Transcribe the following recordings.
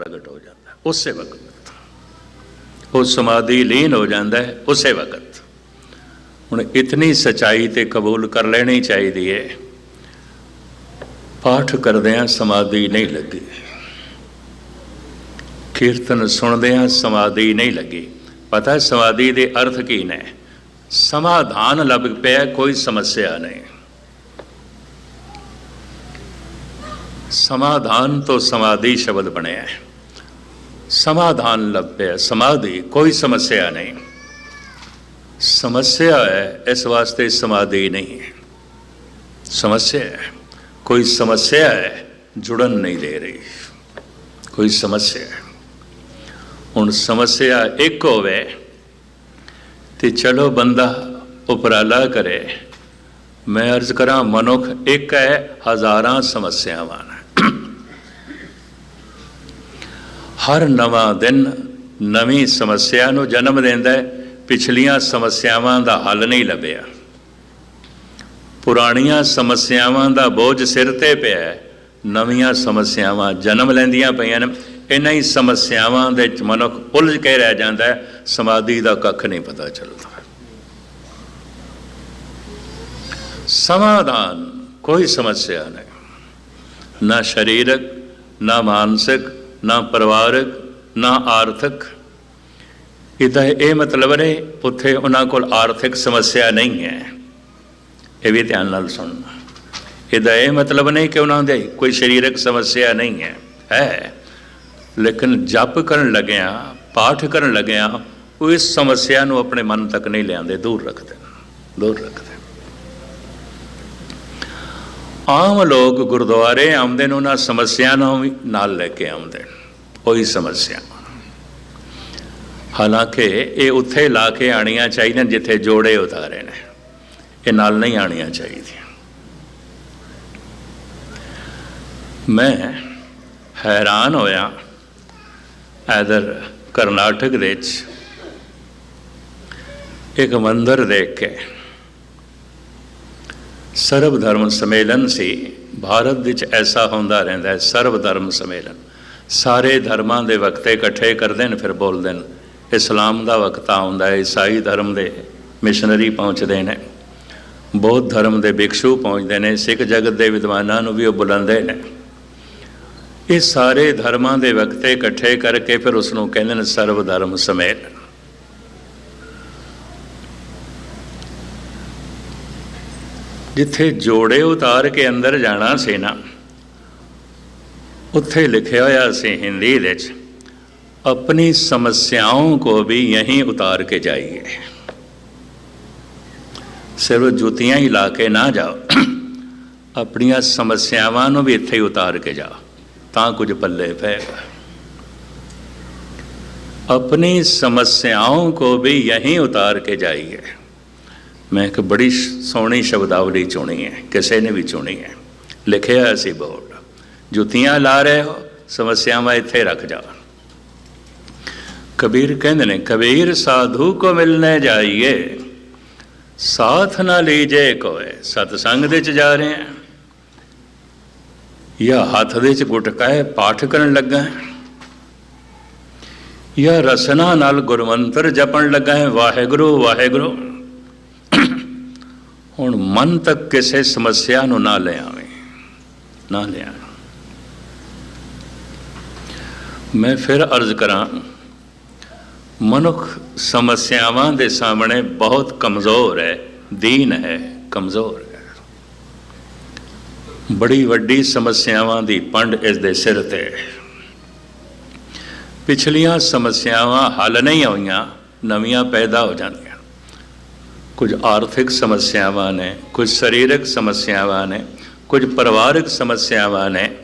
ਪ੍ਰਗਟ ਹੋ ਜਾਂਦਾ ਉਸੇ ਵਕਤ। ਉਹ ਸਮਾਧੀ ਲੀਨ ਹੋ ਜਾਂਦਾ ਹੈ, ਉਸੇ ਵਕਤ। ਹੁਣ ਇਤਨੀ ਸਚਾਈ ਤੇ ਕਬੂਲ ਕਰ ਲੈਣੀ ਚਾਹੀਦੀ ਹੈ। ਪਾਠ ਕਰਦਿਆਂ ਸਮਾਧੀ ਨਹੀਂ ਲੱਗੀ। ਕੀਰਤਨ ਸੁਣਦਿਆਂ ਸਮਾਧੀ ਨਹੀਂ ਲੱਗੀ। ਪਤਾ ਸਮਾਧੀ ਦੇ ਅਰਥ ਕੀ ਨੇ? ਸਮਾਧਾਨ ਲੱਭ ਪਿਆ, ਕੋਈ ਸਮੱਸਿਆ ਨਹੀਂ। ਸਮਾਧਾਨ ਤੋਂ ਸਮਾਧੀ ਸ਼ਬਦ ਬਣਿਆ ਹੈ। ਸਮਾਧਾਨ ਲੱਭਿਆ ਸਮਾਧੀ, ਕੋਈ ਸਮੱਸਿਆ ਨਹੀਂ। ਸਮੱਸਿਆ ਹੈ, ਇਸ ਵਾਸਤੇ ਸਮਾਧੀ ਨਹੀਂ ਹੈ। ਸਮੱਸਿਆ ਹੈ, ਕੋਈ ਸਮੱਸਿਆ ਹੈ, ਜੁੜਨ ਨਹੀਂ ਦੇ ਰਹੀ। ਕੋਈ ਸਮੱਸਿਆ ਹੁਣ ਸਮੱਸਿਆ ਇੱਕ ਹੋਵੇ, ਤੇ ਚਲੋ ਬੰਦਾ ਉਪਰਾਲਾ ਕਰੇ। ਮੈਂ ਅਰਜ਼ ਕਰਾਂ, ਮਨੁੱਖ ਇੱਕ ਹੈ, ਹਜ਼ਾਰਾਂ ਸਮੱਸਿਆਵਾਂ ਨੇ ਹਰ ਨਵਾਂ ਦਿਨ ਨਵੀਂ ਸਮੱਸਿਆ ਨੂੰ ਜਨਮ ਦਿੰਦਾ ਹੈ। ਪਿਛਲੀਆਂ ਸਮੱਸਿਆਵਾਂ ਦਾ ਹੱਲ ਨਹੀਂ ਲੱਭਿਆ। ਪੁਰਾਣੀਆਂ ਸਮੱਸਿਆਵਾਂ ਦਾ ਬੋਝ ਸਿਰ ਤੇ ਪਿਆ ਹੈ। ਨਵੀਆਂ ਸਮੱਸਿਆਵਾਂ ਜਨਮ ਲੈਂਦੀਆਂ ਪਈਆਂ ਨੇ। ਇਹਨਾਂ ਹੀ ਸਮੱਸਿਆਵਾਂ ਦੇ ਵਿੱਚ ਮਨੁੱਖ ਉਲਝ ਕੇ ਰਹਿ ਜਾਂਦਾ ਹੈ। ਸਮਾਧੀ ਦਾ ਕੱਖ ਨਹੀਂ ਪਤਾ ਚੱਲਦਾ। ਸਮਾਧਾਨ ਕੋਈ ਸਮੱਸਿਆ ਨਹੀਂ। ਨਾ ਸਰੀਰਕ, ਨਾ ਮਾਨਸਿਕ ਨਾ ਪਰਿਵਾਰਕ, ਨਾ ਆਰਥਿਕ। ਇਹਦਾ ਇਹ ਮਤਲਬ ਨੇ, ਉੱਥੇ ਉਹਨਾਂ ਕੋਲ ਆਰਥਿਕ ਸਮੱਸਿਆ ਨਹੀਂ ਹੈ। ਇਹ ਵੀ ਧਿਆਨ ਨਾਲ ਸੁਣਨਾ। ਇਹਦਾ ਇਹ ਮਤਲਬ ਨਹੀਂ ਕਿ ਉਹਨਾਂ ਦੇ ਕੋਈ ਸਰੀਰਕ ਸਮੱਸਿਆ ਨਹੀਂ ਹੈ। ਹੈ। ਲੇਕਿਨ ਜਪ ਕਰਨ ਲੱਗਿਆ, ਪਾਠ ਕਰਨ ਲੱਗਿਆ, ਉਹ ਇਸ ਸਮੱਸਿਆ ਨੂੰ ਆਪਣੇ ਮਨ ਤੱਕ ਨਹੀਂ ਲਿਆਂਦੇ ਦੂਰ ਰੱਖਦੇ ਦੂਰ ਰੱਖਦੇ ਆਮ ਲੋਕ ਗੁਰਦੁਆਰੇ ਆਉਂਦੇ ਨੇ, ਉਹਨਾਂ ਸਮੱਸਿਆ ਨੂੰ ਵੀ ਨਾਲ ਲੈ ਕੇ ਆਉਂਦੇ ਨੇ। ਕੋਈ ਸਮੱਸਿਆ। ਹਾਲਾਂਕਿ ਇਹ ਉੱਥੇ ਲਾ ਕੇ ਆਣੀਆਂ ਚਾਹੀਦੀਆਂ ਜਿੱਥੇ ਜੋੜੇ ਉਤਾਰੇ ਨੇ। ਇਹ ਨਾਲ ਨਹੀਂ ਆਣੀਆਂ ਚਾਹੀਦੀਆਂ। ਮੈਂ ਹੈਰਾਨ ਹੋਇਆ ਇਧਰ ਕਰਨਾਟਕ ਦੇ ਵਿੱਚ ਇੱਕ ਮੰਦਰ ਦੇਖ ਕੇ। ਸਰਬ ਧਰਮ ਸੰਮੇਲਨ ਸੀ। ਭਾਰਤ ਵਿੱਚ ਐਸਾ ਹੁੰਦਾ ਰਹਿੰਦਾ ਹੈ, ਸਰਬ ਧਰਮ ਸੰਮੇਲਨ। ਸਾਰੇ ਧਰਮਾਂ ਦੇ ਵਕਤੇ ਇਕੱਠੇ ਕਰਦੇ ਨੇ, ਫਿਰ ਬੋਲਦੇ ਨੇ, ਇਸਲਾਮ ਦਾ ਵਕਤਾ ਆਉਂਦਾ ਹੈ, ਈਸਾਈ ਧਰਮ ਦੇ ਮਿਸ਼ਨਰੀ ਪਹੁੰਚਦੇ ਨੇ। ਬੌਧ ਧਰਮ ਦੇ ਭਿਕਸ਼ੂ ਪਹੁੰਚਦੇ ਨੇ, ਸਿੱਖ ਜਗਤ ਦੇ ਵਿਦਵਾਨਾਂ ਨੂੰ ਵੀ ਉਹ ਬੁਲਾਉਂਦੇ ਨੇ। ਇਹ ਸਾਰੇ ਧਰਮਾਂ ਦੇ ਵਕਤੇ ਇਕੱਠੇ ਕਰਕੇ ਫਿਰ ਉਸ ਨੂੰ ਕਹਿੰਦੇ ਨੇ ਸਰਵ ਧਰਮ ਸੰਮੇਲਨ। ਜਿੱਥੇ ਜੋੜੇ ਉਤਾਰ ਕੇ ਅੰਦਰ ਜਾਣਾ ਸੀ ਨਾ ਉੱਥੇ ਲਿਖਿਆ ਹੋਇਆ ਸੀ ਹਿੰਦੀ ਵਿੱਚ अपनी समस्याओं को भी यहीं उतार के जाइए ਸਿਰਫ ਜੁੱਤੀਆਂ ਹੀ ਲਾ ਕੇ ਨਾ ਜਾਓ ਆਪਣੀਆਂ ਸਮੱਸਿਆਵਾਂ ਨੂੰ ਵੀ ਇੱਥੇ ਹੀ ਉਤਾਰ ਕੇ ਜਾਓ ਤਾਂ ਕੁਝ ਪੱਲੇ ਪਏਗਾ अपनी समस्याओं को भी यहीं उतार के जाइए ਮੈਂ ਇੱਕ ਬੜੀ ਸੋਹਣੀ ਸ਼ਬਦਾਵਲੀ ਚੁਣੀ ਹੈ ਕਿਸੇ ਨੇ ਵੀ ਚੁਣੀ ਹੈ ਲਿਖਿਆ ਸੀ ਬੋਰਡ ਜੁੱਤੀਆਂ ਲਾ ਰਹੇ ਹੋ ਸਮੱਸਿਆਵਾਂ ਇੱਥੇ ਰੱਖ ਜਾਓ ਕਬੀਰ ਕਹਿੰਦੇ ਨੇ ਕਬੀਰ ਸਾਧੂ ਕੋ ਮਿਲਨੇ ਜਾਈਏ ਸਾਥ ਨਾ ਲੀਜੇ ਕੋਏ ਸਤਸੰਗ ਦੇ ਚ ਜਾ ਰਹੇ ਆ ਜਾਂ ਹੱਥ ਦੇ ਚ ਗੁਟਕਾ ਹੈ ਪਾਠ ਕਰਨ ਲੱਗਾ ਹੈ ਜਾਂ ਰਸਨਾ ਨਾਲ ਗੁਰਮੰਤਰ ਜਪਣ ਲੱਗਾ ਹੈ ਵਾਹਿਗੁਰੂ ਵਾਹਿਗੁਰੂ ਹੁਣ ਮਨ ਤੱਕ ਕਿਸੇ ਸਮੱਸਿਆ ਨੂੰ ਨਾ ਲੈ ਆਵੇਂ, ਨਾ ਲੈ ਆਵੇਂ। ਮੈਂ ਫਿਰ ਅਰਜ਼ ਕਰਾਂ, ਮਨੁੱਖ ਸਮੱਸਿਆਵਾਂ ਦੇ ਸਾਹਮਣੇ ਬਹੁਤ ਕਮਜ਼ੋਰ ਹੈ, ਦੀਨ ਹੈ, ਕਮਜ਼ੋਰ ਹੈ। ਬੜੀ ਵੱਡੀ ਸਮੱਸਿਆਵਾਂ ਦੀ ਪੰਡ ਇਸ ਦੇ ਸਿਰ ਤੇ ਹੈ। ਪਿਛਲੀਆਂ ਸਮੱਸਿਆਵਾਂ ਹੱਲ ਨਹੀਂ ਹੋਈਆਂ, ਨਵੀਆਂ ਪੈਦਾ ਹੋ ਜਾਂਦੀਆਂ। ਕੁਝ ਆਰਥਿਕ ਸਮੱਸਿਆਵਾਂ ਨੇ, ਕੁਝ ਸਰੀਰਕ ਸਮੱਸਿਆਵਾਂ ਨੇ, ਕੁਝ ਪਰਿਵਾਰਕ ਸਮੱਸਿਆਵਾਂ ਨੇ,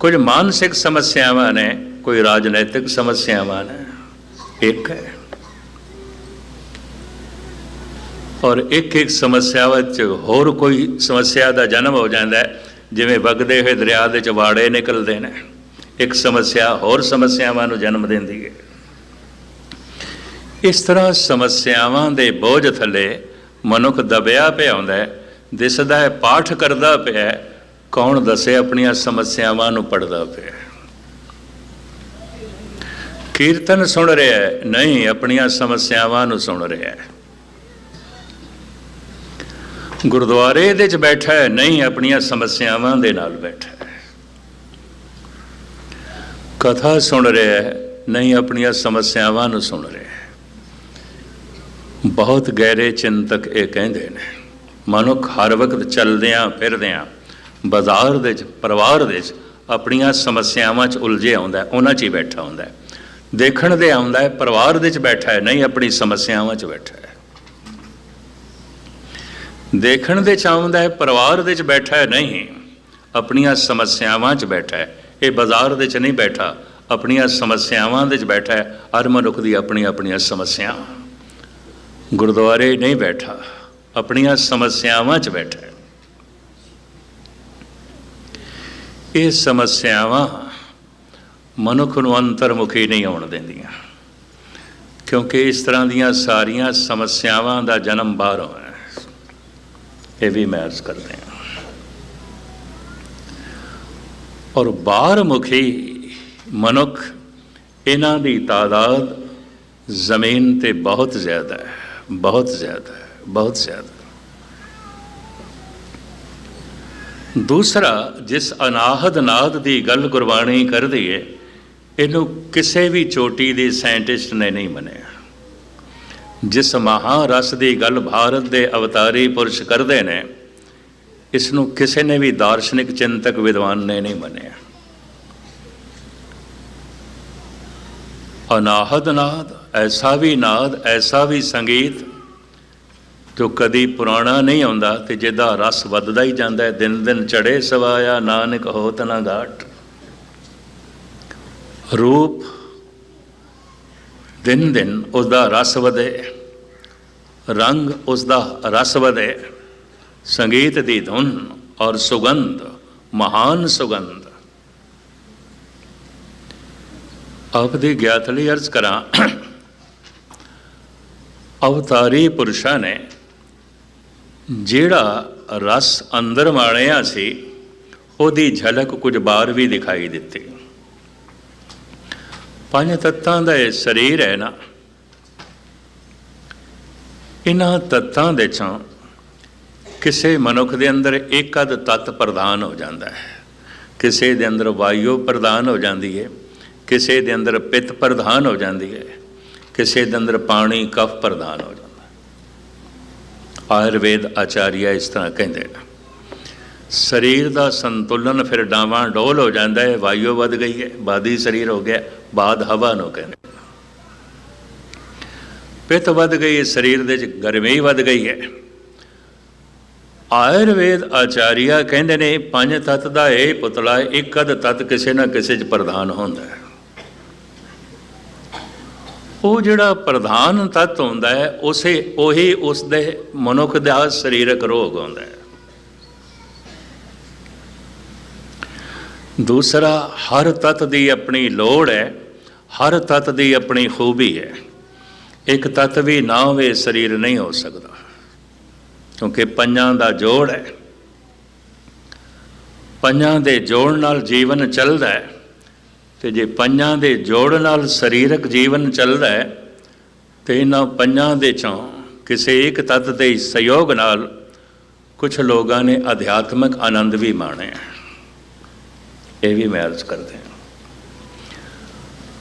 ਕੁਝ ਮਾਨਸਿਕ ਸਮੱਸਿਆਵਾਂ ਨੇ, ਕੋਈ ਰਾਜਨੀਤਿਕ ਸਮੱਸਿਆਵਾਂ ਨੇ। ਇੱਕ ਹੈ। ਔਰ ਇੱਕ ਇੱਕ ਸਮੱਸਿਆ ਵਿੱਚ ਹੋਰ ਕੋਈ ਸਮੱਸਿਆ ਦਾ ਜਨਮ ਹੋ ਜਾਂਦਾ ਜਿਵੇਂ ਵਗਦੇ ਹੋਏ ਦਰਿਆ ਦੇ ਚਵਾੜੇ ਨਿਕਲਦੇ ਨੇ। ਇੱਕ ਸਮੱਸਿਆ ਹੋਰ ਸਮੱਸਿਆਵਾਂ ਨੂੰ ਜਨਮ ਦਿੰਦੀ ਹੈ। ਇਸ ਤਰ੍ਹਾਂ ਸਮੱਸਿਆਵਾਂ ਦੇ ਬੋਝ ਥੱਲੇ ਮਨੁੱਖ ਦਬਿਆ ਪਿਆ ਹੁੰਦਾ ਹੈ ਦਿਸਦਾ ਹੈ ਪਾਠ ਕਰਦਾ ਪਿਆ ਹੈ, ਕੌਣ ਦੱਸੇ ਆਪਣੀਆਂ ਸਮੱਸਿਆਵਾਂ ਨੂੰ ਪੜਦਾ ਪਿਆ ਕੀਰਤਨ ਸੁਣ ਰਿਹਾ ਹੈ ਨਹੀਂ ਆਪਣੀਆਂ ਸਮੱਸਿਆਵਾਂ ਨੂੰ ਸੁਣ ਰਿਹਾ ਹੈ। ਗੁਰਦੁਆਰੇ ਦੇ ਵਿੱਚ ਬੈਠਾ ਹੈ ਨਹੀਂ ਆਪਣੀਆਂ ਸਮੱਸਿਆਵਾਂ ਦੇ ਨਾਲ ਬੈਠਾ ਹੈ। ਕਥਾ ਸੁਣ ਰਿਹਾ ਹੈ ਨਹੀਂ ਆਪਣੀਆਂ ਸਮੱਸਿਆਵਾਂ ਨੂੰ ਸੁਣ ਰਿਹਾ ਬਹੁਤ ਗਹਿਰੇ ਚਿੰਤਕ ਇਹ ਕਹਿੰਦੇ ਨੇ। ਮਨੁੱਖ ਹਰ ਵਕਤ ਚੱਲਦਿਆਂ ਫਿਰਦਿਆਂ ਬਾਜ਼ਾਰ ਦੇ ਚ ਪਰਿਵਾਰ ਦੇ ਚ ਆਪਣੀਆਂ ਸਮੱਸਿਆਵਾਂ 'ਚ ਉਲਝੇ ਆਉਂਦਾ ਉਹਨਾਂ 'ਚ ਹੀ ਬੈਠਾ ਹੁੰਦਾ ਦੇਖਣ ਦੇ ਆਉਂਦਾ ਹੈ, ਪਰਿਵਾਰ ਦੇ 'ਚ ਬੈਠਾ ਹੈ, ਨਹੀਂ, ਆਪਣੀ ਸਮੱਸਿਆਵਾਂ 'ਚ ਬੈਠਾ ਹੈ। ਦੇਖਣ ਦੇ 'ਚ ਆਉਂਦਾ ਹੈ, ਪਰਿਵਾਰ ਦੇ 'ਚ ਬੈਠਾ ਹੈ, ਨਹੀਂ, ਆਪਣੀਆਂ ਸਮੱਸਿਆਵਾਂ 'ਚ ਬੈਠਾ ਹੈ। ਇਹ ਬਾਜ਼ਾਰ ਦੇ 'ਚ ਨਹੀਂ ਬੈਠਾ, ਆਪਣੀਆਂ ਸਮੱਸਿਆਵਾਂ ਦੇ 'ਚ ਬੈਠਾ ਹੈ, ਹਰ ਮਨੁੱਖ ਦੀ ਆਪਣੀ ਆਪਣੀਆਂ ਸਮੱਸਿਆਵਾਂ। ਗੁਰਦੁਆਰੇ ਨਹੀਂ ਬੈਠਾ, ਆਪਣੀਆਂ ਸਮੱਸਿਆਵਾਂ 'ਚ ਬੈਠਾ ਇਹ ਸਮੱਸਿਆਵਾਂ ਮਨੁੱਖ ਨੂੰ ਅੰਤਰਮੁਖੀ ਨਹੀਂ ਆਉਣ ਦਿੰਦੀਆਂ, ਕਿਉਂਕਿ ਇਸ ਤਰ੍ਹਾਂ ਦੀਆਂ ਸਾਰੀਆਂ ਸਮੱਸਿਆਵਾਂ ਦਾ ਜਨਮ ਬਾਹਰੋਂ ਹੈ। ਇਹ ਵੀ ਮੈਂ ਅਰਜ਼ ਕਰਦੇ ਹਾਂ। ਔਰ ਬਾਹਰ ਮੁਖੀ ਮਨੁੱਖ, ਇਹਨਾਂ ਦੀ ਤਾਦਾਦ ਜ਼ਮੀਨ ਤੇ ਬਹੁਤ ਜ਼ਿਆਦਾ ਹੈ। ਬਹੁਤ ਜ਼ਿਆਦਾ ਹੈ ਬਹੁਤ ਜ਼ਿਆਦਾ ਦੂਸਰਾ ਜਿਸ ਅਨਾਹਦ ਨਾਦ ਦੀ ਗੱਲ ਗੁਰਬਾਣੀ ਕਰਦੀ ਏ ਇਹਨੂੰ ਕਿਸੇ ਵੀ ਚੋਟੀ ਦੇ ਸਾਇੰਟਿਸਟ ਨੇ ਨਹੀਂ ਮੰਨਿਆ ਜਿਸ ਮਹਾਰਸ ਦੀ ਗੱਲ ਭਾਰਤ ਦੇ ਅਵਤਾਰੀ ਪੁਰਸ਼ ਕਰਦੇ ਨੇ ਇਸ ਨੂੰ ਕਿਸੇ ਨੇ ਵੀ ਦਾਰਸ਼ਨਿਕ ਚਿੰਤਕ ਵਿਦਵਾਨ ਨੇ ਨਹੀਂ ਮੰਨਿਆ ਅਨਾਹਦ ਨਾਦ, ਐਸਾ ਵੀ ਨਾਦ, ਐਸਾ ਵੀ ਸੰਗੀਤ। ਜੋ ਕਦੀ ਪੁਰਾਣਾ ਨਹੀਂ ਆਉਂਦਾ ਤੇ ਜਿਹਦਾ ਰਸ ਵੱਧਦਾ ਹੀ ਜਾਂਦਾ ਹੈ, ਦਿਨ ਦਿਨ ਚੜੇ ਸਵਾਇਆ ਨਾਨਕ ਹੋਤ ਨਾ ਘਾਟ ਰੂਪ ਦਿਨ ਦਿਨ ਉਸ ਦਾ ਰਸ ਵਧੇ, ਰੰਗ ਉਸ ਦਾ ਰਸ ਵਧੇ। ਸੰਗੀਤ ਦੀ ਧੁਨ ਔਰ ਸੁਗੰਧ ਮਹਾਨ ਸੁਗੰਧ। ਆਪ ਦੀ ਗਿਆਤ ਲਈ ਅਰਜ਼ ਕਰਾਂ, ਅਵਤਾਰੀ ਪੁਰਸ਼ਾਂ ਨੇ ਜਿਹੜਾ ਰਸ ਅੰਦਰ ਮਾਣਿਆ ਸੀ, ਉਹਦੀ ਝਲਕ ਕੁਝ ਬਾਹਰ ਵੀ ਦਿਖਾਈ ਦਿੱਤੀ। ਪੰਜ ਤੱਤਾਂ ਦਾ ਇਹ ਸਰੀਰ ਹੈ ਨਾ। ਇਹਨਾਂ ਤੱਤਾਂ ਦੇ ਚੋਂ ਕਿਸੇ ਮਨੁੱਖ ਦੇ ਅੰਦਰ ਇੱਕ ਅਦ ਤੱਤ ਪ੍ਰਦਾਨ ਹੋ ਜਾਂਦਾ ਹੈ। ਕਿਸੇ ਦੇ ਅੰਦਰ ਵਾਯੂ ਪ੍ਰਦਾਨ ਹੋ ਜਾਂਦੀ ਹੈ। ਕਿਸੇ ਦੇ ਅੰਦਰ ਪਿੱਤ ਪ੍ਰਧਾਨ ਹੋ ਜਾਂਦੀ ਹੈ, ਕਿਸੇ ਦੇ ਅੰਦਰ ਪਾਣੀ ਕਫ ਪ੍ਰਧਾਨ ਹੋ ਜਾਂਦਾ ਆਯੁਰਵੇਦ ਆਚਾਰੀਆ ਇਸ ਤਰ੍ਹਾਂ ਕਹਿੰਦੇ ਨੇ, ਸਰੀਰ ਦਾ ਸੰਤੁਲਨ ਫਿਰ ਡਾਵਾਂ ਡੋਲ ਹੋ ਜਾਂਦਾ ਹੈ, ਵਾਯੂ ਵੱਧ ਗਈ ਹੈ, ਬਾਦੀ ਸਰੀਰ ਹੋ ਗਿਆ, ਬਾਦ ਹਵਾ ਨੂੰ ਕਹਿੰਦੇ ਪਿੱਤ ਵੱਧ ਗਈ ਹੈ, ਸਰੀਰ ਦੇ ਵਿੱਚ ਗਰਮੀ ਵੱਧ ਗਈ ਹੈ। ਆਯੁਰਵੇਦ ਆਚਾਰੀਆ ਕਹਿੰਦੇ ਨੇ, ਪੰਜ ਤਤ ਦਾ ਇਹ ਪੁਤਲਾ ਇੱਕ ਅਦ ਤਤ ਕਿਸੇ ਨਾ ਕਿਸੇ ਚ ਪ੍ਰਧਾਨ ਹੁੰਦਾ ਹੈ। ਉਹ ਜਿਹੜਾ ਪ੍ਰਧਾਨ ਤੱਤ ਹੁੰਦਾ ਹੈ, ਉਸੇ ਉਹੀ ਉਸ ਦੇ ਮਨੁੱਖ ਦਾ ਸਰੀਰਕ ਰੋਗ ਹੁੰਦਾ ਹੈ। ਦੂਸਰਾ, ਹਰ ਤਤ ਦੀ ਆਪਣੀ ਲੋੜ ਹੈ, ਹਰ ਤਤ ਦੀ ਆਪਣੀ ਖੂਬੀ ਹੈ। ਇੱਕ ਤਤ ਵੀ ਨਾ ਹੋਵੇ, ਸਰੀਰ ਨਹੀਂ ਹੋ ਸਕਦਾ, ਕਿਉਂਕਿ ਪੰਜਾਂ ਦਾ ਜੋੜ ਹੈ। ਪੰਜਾਂ ਦੇ ਜੋੜ ਨਾਲ ਜੀਵਨ ਚੱਲਦਾ ਹੈ। ਤੇ ਜੇ ਪੰਜਾਂ ਦੇ ਜੋੜ ਨਾਲ ਸਰੀਰਕ ਜੀਵਨ ਚੱਲਦਾ ਹੈ, ਤੇ ਇਹਨਾਂ ਪੰਜਾਂ ਦੇ ਚੋਂ ਕਿਸੇ ਇੱਕ ਤੱਤ ਦੇ ਸਹਿਯੋਗ ਨਾਲ ਕੁਝ ਲੋਕਾਂ ਨੇ ਅਧਿਆਤਮਿਕ ਆਨੰਦ ਵੀ ਮਾਣਿਆ ਇਹ ਵੀ ਮੈਂ ਅਰਜ਼ ਕਰਦੇ ਹਾਂ।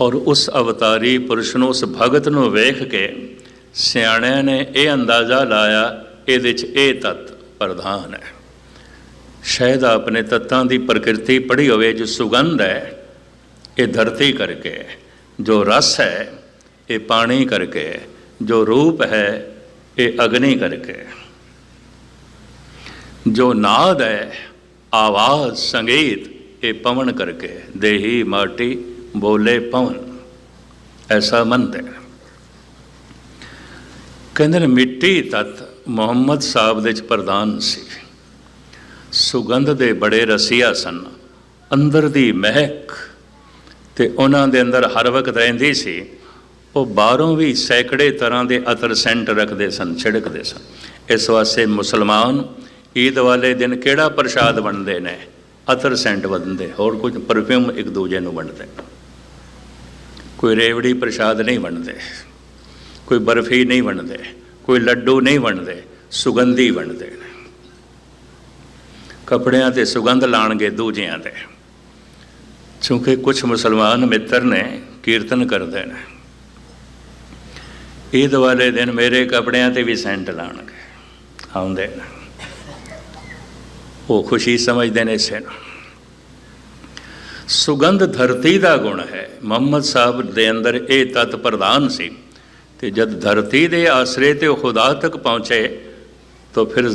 ਔਰ ਉਸ ਅਵਤਾਰੀ ਪੁਰਸ਼ ਨੂੰ, ਉਸ ਭਗਤ ਨੂੰ ਵੇਖ ਕੇ ਸਿਆਣਿਆਂ ਨੇ ਇਹ ਅੰਦਾਜ਼ਾ ਲਾਇਆ, ਇਹਦੇ 'ਚ ਇਹ ਤੱਤ ਪ੍ਰਧਾਨ ਹੈ। ਸ਼ਾਇਦ ਆਪਣੇ ਤੱਤਾਂ ਦੀ ਪ੍ਰਕਿਰਤੀ ਪੜ੍ਹੀ ਹੋਵੇ, ਜੋ ਸੁਗੰਧ ਹੈ ਇਹ ਧਰਤੀ ਕਰਕੇ ਹੈ, ਜੋ ਰਸ ਹੈ, ਇਹ ਪਾਣੀ ਕਰਕੇ ਹੈ, ਜੋ ਰੂਪ ਹੈ, ਇਹ ਅਗਨੀ ਕਰਕੇ ਹੈ। ਜੋ ਨਾਦ ਹੈ, ਆਵਾਜ਼, ਸੰਗੀਤ, ਇਹ ਪਵਨ ਕਰਕੇ ਦੇਹੀ ਮਾਟੀ, ਬੋਲੇ ਪਵਨ, ਐਸਾ ਮੰਤ ਹੈ। ਕਹਿੰਦੇ ਨੇ, ਮਿੱਟੀ ਤਤ ਮੁਹੰਮਦ ਸਾਹਿਬ ਦੇ ਚ ਪ੍ਰਦਾਨ ਸੀ। ਸੁਗੰਧ ਦੇ ਬੜੇ ਰਸੀਆ ਸਨ। ਅੰਦਰ ਦੀ ਮਹਿਕ ਤੇ ਉਹਨਾਂ ਦੇ ਅੰਦਰ ਹਰ ਵਕਤ ਰਹਿੰਦੀ ਸੀ, ਉਹ ਬਾਹਰੋਂ ਵੀ ਸੈਂਕੜੇ ਤਰ੍ਹਾਂ ਦੇ ਅਤਰ ਸੈਂਟ ਰੱਖਦੇ ਸਨ, ਛਿੜਕਦੇ ਸਨ। ਇਸ ਵਾਸਤੇ ਮੁਸਲਮਾਨ ਈਦ ਵਾਲੇ ਦਿਨ ਕਿਹੜਾ ਪ੍ਰਸ਼ਾਦ ਵੰਡਦੇ ਨੇ? ਅਤਰ ਸੈਂਟ ਵੰਡਦੇ, ਹੋਰ ਕੁਝ ਪਰਫਿਊਮ ਇੱਕ ਦੂਜੇ ਨੂੰ ਵੰਡਦੇ। ਕੋਈ ਰੇਵੜੀ ਪ੍ਰਸ਼ਾਦ ਨਹੀਂ ਵੰਡਦੇ, ਕੋਈ ਬਰਫੀ ਨਹੀਂ ਵੰਡਦੇ, ਕੋਈ ਲੱਡੂ ਨਹੀਂ ਵੰਡਦੇ, ਸੁਗੰਧੀ ਵੰਡਦੇ ਨੇ। ਕੱਪੜਿਆਂ ਤੇ ਸੁਗੰਧ ਲਾਣਗੇ ਦੂਜਿਆਂ ਤੇ। ਕਿਉਂਕਿ ਕੁਝ ਮੁਸਲਮਾਨ ਮਿੱਤਰ ਨੇ ਕੀਰਤਨ ਕਰਦੇ ਨੇ ਈਦ ਵਾਲੇ ਦਿਨ ਮੇਰੇ ਕੱਪੜਿਆਂ ਤੇ ਵੀ ਸੈਂਟ ਲਾਣਗੇ ਆਉਂਦੇ ਨੇ। ਉਹ ਖੁਸ਼ੀ ਸਮਝਦੇ ਨੇ ਇਸੇ ਨੂੰ। ਸੁਗੰਧ ਧਰਤੀ ਦਾ ਗੁਣ ਹੈ। ਮੁਹੰਮਦ ਸਾਹਿਬ ਦੇ ਅੰਦਰ ਇਹ ਤਤ ਪ੍ਰਧਾਨ ਸੀ ਤੇ ਜਦ ਧਰਤੀ ਦੇ ਆਸਰੇ ਤੇ ਉਹ ਖੁਦਾ ਤੱਕ ਪਹੁੰਚੇ, ਤਾਂ ਫਿਰ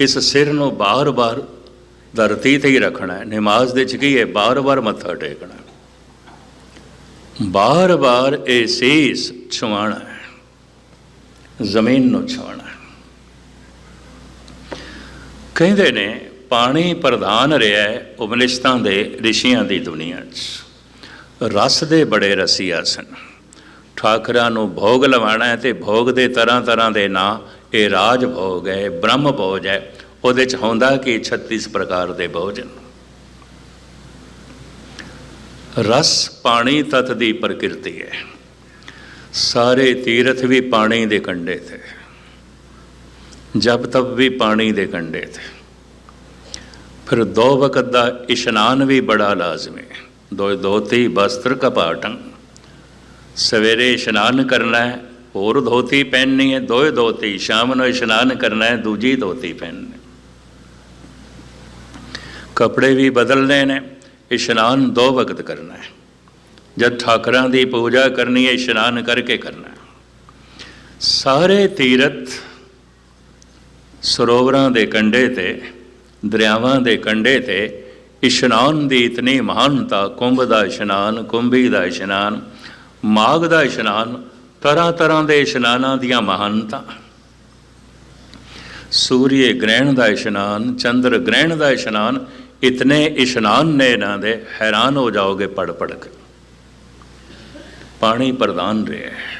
ਇਸ ਸਿਰ ਨੂੰ ਬਾਰ-ਬਾਰ ਧਰਤੀ ਤੇ ਹੀ ਰੱਖਣਾ ਹੈ। ਨਮਾਜ਼ ਦੇ ਚ ਕੀ ਹੈ? ਬਾਰ-ਬਾਰ ਮੱਥਾ ਟੇਕਣਾ ਬਾਰ-ਬਾਰ ਇਹ ਸੀਸ ਛੁਆਣਾ ਹੈ। ਜ਼ਮੀਨ ਨੂੰ ਛੁਆਣਾ ਕਹਿੰਦੇ ਨੇ, ਪਾਣੀ ਪ੍ਰਧਾਨ ਰਿਹਾ ਹੈ ਉਪਨਿਸ਼ਦਾਂ ਦੇ ਰਿਸ਼ੀਆਂ ਦੀ ਦੁਨੀਆ 'ਚ। ਰਸ ਦੇ ਬੜੇ ਰਸੀਆ ਸਨ। ਠਾਕਰਾਂ ਨੂੰ ਭੋਗ ਲਵਾਣਾ ਹੈ ਤੇ ਭੋਗ ਦੇ ਤਰ੍ਹਾਂ ਤਰ੍ਹਾਂ ਦੇ ਨਾਂ, ਇਹ ਰਾਜ ਭੋਗ ਹੈ, ਬ੍ਰਹਮ ਭੋਜ ਹੈ। ਉਹਦੇ ਚ ਹੁੰਦਾ ਕਿ 36 ਪ੍ਰਕਾਰ ਦੇ ਭੋਜਨ। ਰਸ ਪਾਣੀ ਤਤ ਦੀ ਪ੍ਰਕਿਰਤੀ ਹੈ। ਸਾਰੇ ਤੀਰਥ ਵੀ ਪਾਣੀ ਦੇ ਕੰਢੇ ਤੇ ਜਬ ਤਬ ਵੀ ਪਾਣੀ ਦੇ ਕੰਢੇ ਤੇ। ਫਿਰ ਦੋ ਵਕਤ ਦਾ ਇਸ਼ਨਾਨ ਵੀ ਬੜਾ ਲਾਜ਼ਮੀ। ਹੈ ਦੋ ਧੋਤੀ ਬਸਤਰ ਕਪਾਟੰ। ਸਵੇਰੇ ਇਸ਼ਨਾਨ ਕਰਨਾ ਹੈ, ਹੋਰ ਧੋਤੀ ਪਹਿਨਣੀ ਹੈ ਦੋਏ ਧੋਤੀ ਸ਼ਾਮ ਨੂੰ ਇਸ਼ਨਾਨ ਕਰਨਾ ਹੈ, ਦੂਜੀ ਧੋਤੀ ਪਹਿਨਣੀ ਕੱਪੜੇ ਵੀ ਬਦਲਨੇ ਨੇ, ਇਸ਼ਨਾਨ ਦੋ ਵਕਤ ਕਰਨਾ ਹੈ। ਜਦ ਠਾਕਰਾਂ ਦੀ ਪੂਜਾ ਕਰਨੀ ਹੈ, ਇਸ਼ਨਾਨ ਕਰਕੇ ਕਰਨਾ ਸਾਰੇ ਤੀਰਥ ਸਰੋਵਰਾਂ ਦੇ ਕੰਢੇ ਤੇ, ਦਰਿਆਵਾਂ ਦੇ ਕੰਢੇ ਤੇ, ਇਸ਼ਨਾਨ ਦੀ ਇਤਨੀ ਮਹਾਨਤਾ, ਕੁੰਭ ਦਾ ਇਸ਼ਨਾਨ, ਕੁੰਭੀ ਦਾ ਇਸ਼ਨਾਨ, ਮਾਘ ਦਾ ਇਸ਼ਨਾਨ, ਤਰ੍ਹਾਂ ਤਰ੍ਹਾਂ ਦੇ ਇਸ਼ਨਾਨਾਂ ਦੀਆਂ ਮਹਾਨਤਾ। ਸੂਰਯ ਗ੍ਰਹਿਣ ਦਾ ਇਸ਼ਨਾਨ, ਚੰਦਰ ਗ੍ਰਹਿਣ ਦਾ ਇਸ਼ਨਾਨ ਇਤਨੇ ਇਸ਼ਨਾਨ ਨੇ ਇਹਨਾਂ ਦੇ ਹੈਰਾਨ ਹੋ ਜਾਓਗੇ ਪੜ ਪੜ ਕੇ ਪਾਣੀ ਪ੍ਰਦਾਨ ਰਿਹਾ ਹੈ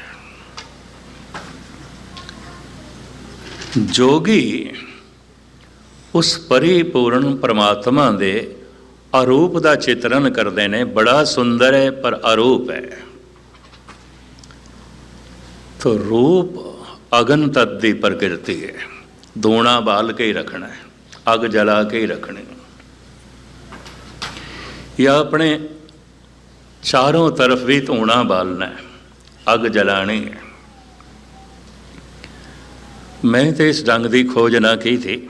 ਜੋਗੀ ਉਸ ਪਰਿਪੂਰਨ ਪ੍ਰਮਾਤਮਾ ਦੇ ਅਰੂਪ ਦਾ ਚਿਤਰਨ ਕਰਦੇ ਨੇ ਬੜਾ ਸੁੰਦਰ ਹੈ ਪਰ ਅਰੂਪ ਹੈ ਤੋ ਰੂਪ ਅਗਨ ਤਤ ਦੀ ਪ੍ਰਕਿਰਤੀ ਹੈ ਦੋਣਾ ਬਾਲ ਕੇ ਹੀ ਰੱਖਣਾ ਹੈ ਅਗ ਜਲਾ ਕੇ ਹੀ ਰੱਖਣੀ ਜਾਂ ਆਪਣੇ ਚਾਰੋਂ ਤਰਫ ਵੀ ਧੂਣਾ ਬਾਲਣਾ ਹੈ, ਅਗ ਜਲਾਣੀ ਹੈ। ਮੈਂ ਤੇ ਇਸ ਰੰਗ ਦੀ ਖੋਜ ਨਾ ਕੀ ਥੀ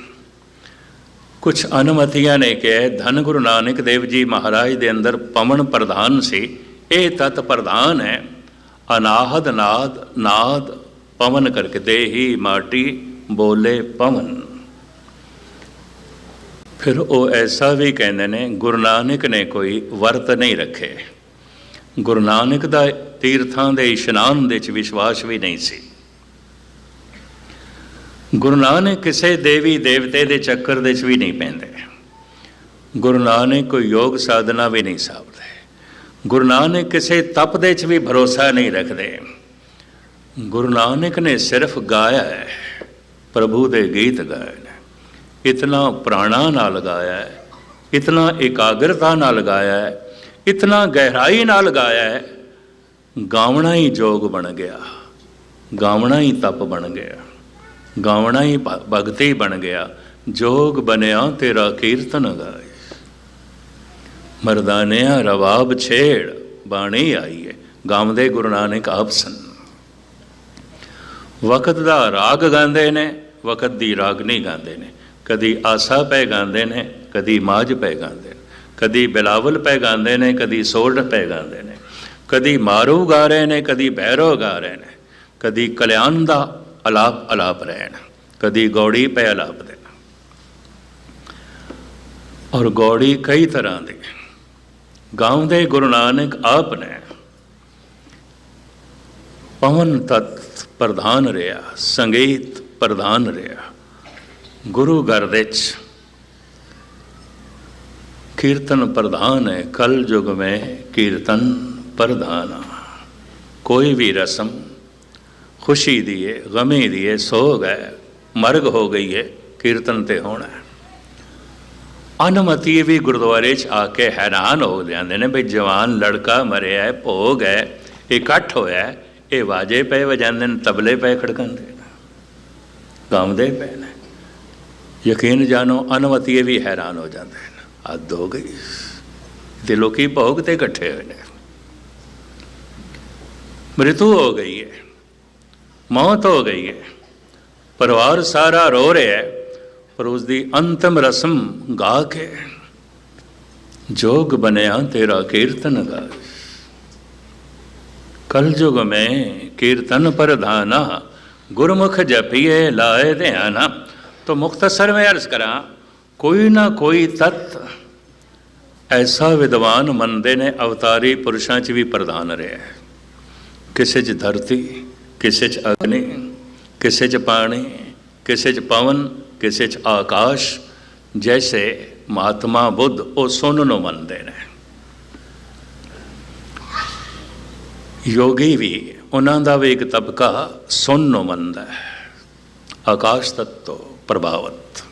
ਕੁਝ ਅਨੁਮਤੀਆਂ ਨੇ ਕਿ ਧੰਨ ਗੁਰੂ ਨਾਨਕ ਦੇਵ ਜੀ ਮਹਾਰਾਜ ਦੇ ਅੰਦਰ ਪਵਨ ਪ੍ਰਧਾਨ ਸੀ, ਇਹ ਤਤ ਪ੍ਰਧਾਨ ਹੈ। ਅਨਾਹਦ ਨਾਦ ਨਾਦ, ਪਵਨ ਕਰਕੇ ਦੇਹੀ ਮਾਟੀ, ਬੋਲੇ ਪਵਨ। ਫਿਰ ਉਹ ਐਸਾ ਵੀ ਕਹਿੰਦੇ ਨੇ, ਗੁਰੂ ਨਾਨਕ ਨੇ ਕੋਈ ਵਰਤ ਨਹੀਂ ਰੱਖੇ। ਗੁਰੂ ਨਾਨਕ ਦਾ ਤੀਰਥਾਂ ਦੇ ਇਸ਼ਨਾਨ ਦੇ ਵਿੱਚ ਵਿਸ਼ਵਾਸ ਵੀ ਨਹੀਂ ਸੀ। ਗੁਰੂ ਨਾਨਕ ਕਿਸੇ ਦੇਵੀ ਦੇਵਤੇ ਦੇ ਚੱਕਰ ਦੇ ਵਿੱਚ ਵੀ ਨਹੀਂ ਪੈਂਦੇ। ਗੁਰੂ ਨਾਨਕ ਕੋਈ ਯੋਗ ਸਾਧਨਾ ਵੀ ਨਹੀਂ ਸਾਧਦੇ ਗੁਰੂ ਨਾਨਕ ਕਿਸੇ ਤਪ ਦੇ ਵਿੱਚ ਵੀ ਭਰੋਸਾ ਨਹੀਂ ਰੱਖਦੇ। ਗੁਰੂ ਨਾਨਕ ਨੇ ਸਿਰਫ ਗਾਇਆ ਹੈ, ਪ੍ਰਭੂ ਦੇ ਗੀਤ ਗਾਏ ਨੇ ਇਤਨਾ ਪ੍ਰਾਣਾ ਨਾਲ ਗਾਇਆ ਹੈ, ਇਤਨਾ ਇਕਾਗਰਤਾ ਨਾਲ ਗਾਇਆ ਹੈ, ਇਤਨਾ ਗਹਿਰਾਈ ਨਾਲ ਗਾਇਆ ਗਾਵਣਾ ਹੀ ਜੋਗ ਬਣ ਗਿਆ, ਗਾਵਣਾ ਹੀ ਤਪ ਬਣ ਗਿਆ, ਗਾਵਣਾ ਹੀ ਭਗਤੀ ਬਣ ਗਿਆ, ਜੋਗ ਬਣਿਆ ਤੇਰਾ ਕੀਰਤਨ ਗਾਏ। ਮਰਦਾਨਿਆ ਰਵਾਬ ਛੇੜ, ਬਾਣੀ ਆਈ ਹੈ ਗਾਉਂਦੇ ਗੁਰੂ ਨਾਨਕ ਆਪ ਸਨ। ਵਕਤ ਦਾ ਰਾਗ ਗਾਉਂਦੇ ਨੇ, ਵਕਤ ਦੀ ਰਾਗ ਨਹੀਂ ਗਾਉਂਦੇ ਨੇ। ਕਦੀ ਆਸਾ ਪੈ ਗਾਉਂਦੇ ਨੇ, ਕਦੀ ਮਾਝ ਪੈ ਗਾਉਂਦੇ ਨੇ, ਕਦੀ ਬਿਲਾਵਲ ਪੈ ਗਾਉਂਦੇ ਨੇ, ਕਦੀ ਸੋਢ ਪੈ ਗਾਉਂਦੇ ਨੇ, ਕਦੀ ਮਾਰੂ ਗਾ ਰਹੇ ਨੇ, ਕਦੀ ਭੈਰੋ ਗਾ ਰਹੇ ਨੇ, ਕਦੀ ਕਲਿਆਣ ਦਾ ਅਲਾਪ ਅਲਾਪ ਰਹਿਣ, ਕਦੀ ਗੌੜੀ ਪੈ ਅਲਾਪ ਦੇ। ਔਰ ਗੌੜੀ ਕਈ ਤਰ੍ਹਾਂ ਦੀ, ਗਾਉਂਦੇ ਗੁਰੂ ਨਾਨਕ ਆਪ ਨੇ, ਪਵਨ ਤਤ ਪ੍ਰਧਾਨ ਰਿਹਾ, ਸੰਗੀਤ ਪ੍ਰਧਾਨ ਰਿਹਾ। ਗੁਰੂ ਘਰ ਵਿੱਚ ਕੀਰਤਨ ਪ੍ਰਧਾਨ ਹੈ, ਕਲ ਯੁਗ ਮੈਂ ਕੀਰਤਨ ਪ੍ਰਧਾਨ ਕੋਈ ਵੀ ਰਸਮ ਖੁਸ਼ੀ ਦੀ ਹੈ, ਗਮੀ ਦੀ ਹੈ, ਸੋਗ ਹੈ, ਮਰਗ ਹੋ ਗਈ ਹੈ, ਕੀਰਤਨ ਤੇ ਹੋਣਾ ਹੈ। ਅਨਮਤੀ ਵੀ ਗੁਰਦੁਆਰੇ 'ਚ ਆ ਕੇ ਹੈਰਾਨ ਹੋ ਜਾਂਦੇ ਨੇ ਵੀ ਜਵਾਨ ਲੜਕਾ ਮਰਿਆ ਹੈ, ਭੋਗ ਹੈ, ਇਕੱਠ ਹੋਇਆ ਇਹ ਵਾਜੇ ਪਏ ਵਜਾਉਂਦੇ ਨੇ, ਤਬਲੇ ਪਏ ਖੜਕਾਉਂਦੇ ਨੇ, ਗਾਉਂਦੇ ਪਏ ਨੇ। ਯਕੀਨ ਜਾਣੋ ਅਨਵਤੀਏ ਵੀ ਹੈਰਾਨ ਹੋ ਜਾਂਦੇ ਨੇ ਹੱਦ ਹੋ ਗਈ। ਤੇ ਲੋਕੀ ਭੋਗ ਤੇ ਇਕੱਠੇ ਹੋਏ ਨੇ। ਮ੍ਰਿਤੂ ਹੋ ਗਈ ਹੈ। ਮੌਤ ਹੋ ਗਈ ਹੈ। ਪਰਿਵਾਰ ਸਾਰਾ ਰੋ ਰਿਹਾ ਹੈ। ਪਰ ਉਸ ਦੀ ਅੰਤਮ ਰਸਮ ਗਾ ਕੇ ਜੋਗ ਬਣਿਆ ਤੇਰਾ ਕੀਰਤਨ ਗਾ ਕਲ ਯੁਗ ਮੈਂ ਕੀਰਤਨ ਪ੍ਰਧਾਨਾ। ਗੁਰਮੁਖ ਜਪੀਏ, ਲਾਏ ਧਿਆਨਾ। तो मुख्तसर में अर्ज करा ਕੋਈ ਨਾ ਕੋਈ ਤਤ ਐਸਾ ਵਿਦਵਾਨ ਮੰਨਦੇ ਨੇ ਅਵਤਾਰੀ ਪੁਰਸ਼ਾਂ 'ਚ ਵੀ ਪ੍ਰਧਾਨ ਰਿਹਾ ਹੈ ਕਿਸੇ 'ਚ ਧਰਤੀ ਕਿਸੇ 'ਚ ਅਗਨੀ ਕਿਸੇ 'ਚ ਪਾਣੀ ਕਿਸੇ 'ਚ ਪਵਨ ਕਿਸੇ 'ਚ ਆਕਾਸ਼ ਜੈਸੇ ਮਹਾਤਮਾ ਬੁੱਧ ਉਹ ਸੁਣ ਨੂੰ ਮੰਨਦੇ ਨੇ ਯੋਗੀ ਵੀ ਉਹਨਾਂ ਦਾ ਵੀ ਇੱਕ ਤਬਕਾ ਸੁਣ ਨੂੰ ਮੰਨਦਾ ਹੈ ਆਕਾਸ਼ ਤੱਤ ਤੋਂ ਪ੍ਰਭਾਵਤ।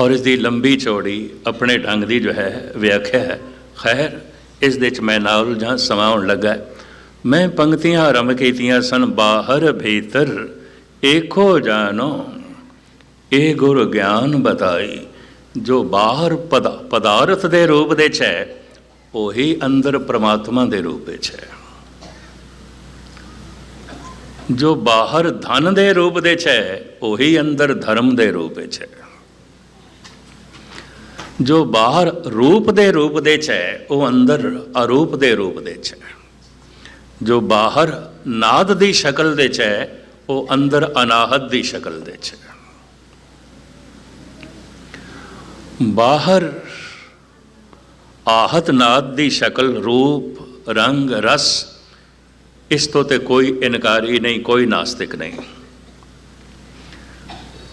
ਔਰ ਇਸ ਦੀ ਲੰਬੀ ਚੌੜੀ ਆਪਣੇ ਢੰਗ ਦੀ ਜੋ ਹੈ, ਵਿਆਖਿਆ ਹੈ। ਖੈਰ, ਇਸ ਦੇ ਚ ਮੈਂ ਨਾਲ ਜਾਂ ਸਮਾਉਣ ਲੱਗਾ ਮੈਂ ਪੰਕਤੀਆਂ ਆਰੰਭ ਕੀਤੀਆਂ ਸਨ, ਬਾਹਰ ਭੀਤਰ ਏਕੋ ਜਾਨੋ ਇਹ ਗੁਰ ਗਿਆਨ ਬਤਾਈ, ਜੋ ਬਾਹਰ ਪਦਾ, ਪਦਾਰਥ ਦੇ ਰੂਪ ਦੇ ਚ ਹੈ, ਉਹੀ ਅੰਦਰ ਪ੍ਰਮਾਤਮਾ ਦੇ ਰੂਪ ਵਿੱਚ ਹੈ। ਜੋ ਬਾਹਰ ਧਨ ਦੇ ਰੂਪ ਦੇ ਚ ਹੈ ਉਹੀ ਅੰਦਰ ਧਰਮ ਦੇ ਰੂਪ ਵਿੱਚ ਹੈ। ਜੋ ਬਾਹਰ ਰੂਪ ਦੇ ਰੂਪ ਦੇ ਚ ਹੈ ਉਹ ਅੰਦਰ ਅਰੂਪ ਦੇ ਰੂਪ ਦੇ ਚ ਹੈ ਜੋ ਬਾਹਰ ਨਾਦ ਦੀ ਸ਼ਕਲ ਦੇ ਚ ਹੈ ਉਹ ਅੰਦਰ ਅਨਾਹਤ ਦੀ ਸ਼ਕਲ ਦੇ ਚ ਹੈ ਬਾਹਰ ਆਹਤ ਨਾਦ ਦੀ ਸ਼ਕਲ, ਰੂਪ, ਰੰਗ, ਰਸ ਇਸ ਤੋਂ ਤੇ ਕੋਈ ਇਨਕਾਰੀ ਨਹੀਂ, ਕੋਈ ਨਾਸਤਿਕ ਨਹੀਂ।